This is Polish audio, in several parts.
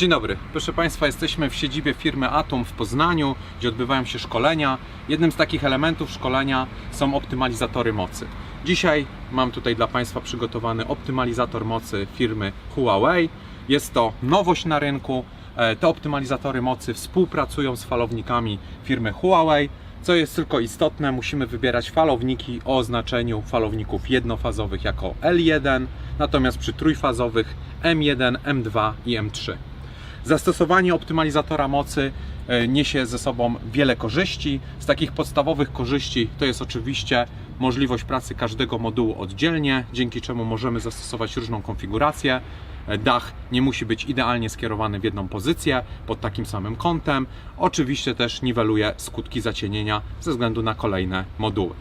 Dzień dobry. Proszę Państwa, jesteśmy w siedzibie firmy Atom w Poznaniu, gdzie odbywają się szkolenia. Jednym z takich elementów szkolenia są optymalizatory mocy. Dzisiaj mam tutaj dla Państwa przygotowany optymalizator mocy firmy Huawei. Jest to nowość na rynku. E, Te optymalizatory mocy współpracują z falownikami firmy Huawei. Co jest tylko istotne, musimy wybierać falowniki o oznaczeniu falowników jednofazowych jako L1, natomiast przy trójfazowych M1, M2 i M3. Zastosowanie optymalizatora mocy e, niesie ze sobą wiele korzyści. Z takich podstawowych korzyści to jest oczywiście możliwość pracy każdego modułu oddzielnie, dzięki czemu możemy zastosować różną konfigurację. E, Dach nie musi być idealnie skierowany w jedną pozycję pod takim samym kątem. Oczywiście też niweluje skutki zacienienia ze względu na kolejne moduły.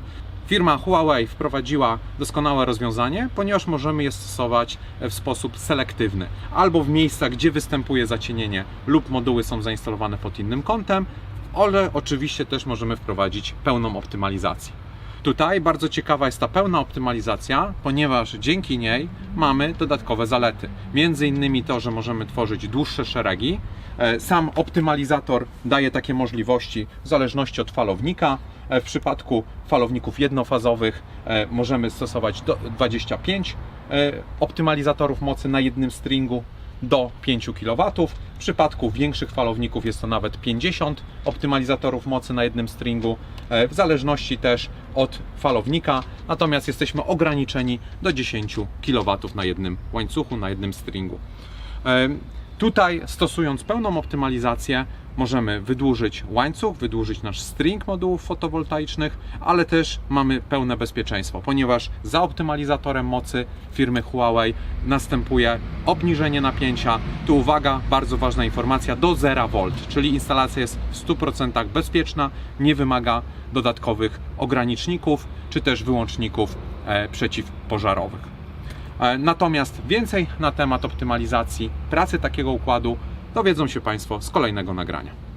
Firma Huawei wprowadziła doskonałe rozwiązanie, ponieważ możemy je stosować w sposób selektywny, albo w miejscach, gdzie występuje zacienienie lub moduły są zainstalowane pod innym kątem, ale oczywiście też możemy wprowadzić pełną optymalizację. Tutaj bardzo ciekawa jest ta pełna optymalizacja, ponieważ dzięki niej mamy dodatkowe zalety. Między innymi to, że możemy tworzyć dłuższe szeregi. E, Sam optymalizator daje takie możliwości w zależności od falownika. E, W przypadku falowników jednofazowych e, możemy stosować do 25 e, optymalizatorów mocy na jednym stringu do 5 kW. W przypadku większych falowników jest to nawet 50 optymalizatorów mocy na jednym stringu, w zależności też od falownika. Natomiast jesteśmy ograniczeni do 10 kW na jednym łańcuchu, na jednym stringu. Tutaj stosując pełną optymalizację możemy wydłużyć łańcuch, wydłużyć nasz string modułów fotowoltaicznych, ale też mamy pełne bezpieczeństwo, ponieważ za optymalizatorem mocy firmy Huawei następuje obniżenie napięcia. Tu uwaga, bardzo ważna informacja, do 0 V, czyli instalacja jest w 100% bezpieczna, nie wymaga dodatkowych ograniczników czy też wyłączników e, przeciwpożarowych. E, Natomiast więcej na temat optymalizacji pracy takiego układu dowiedzą się Państwo z kolejnego nagrania.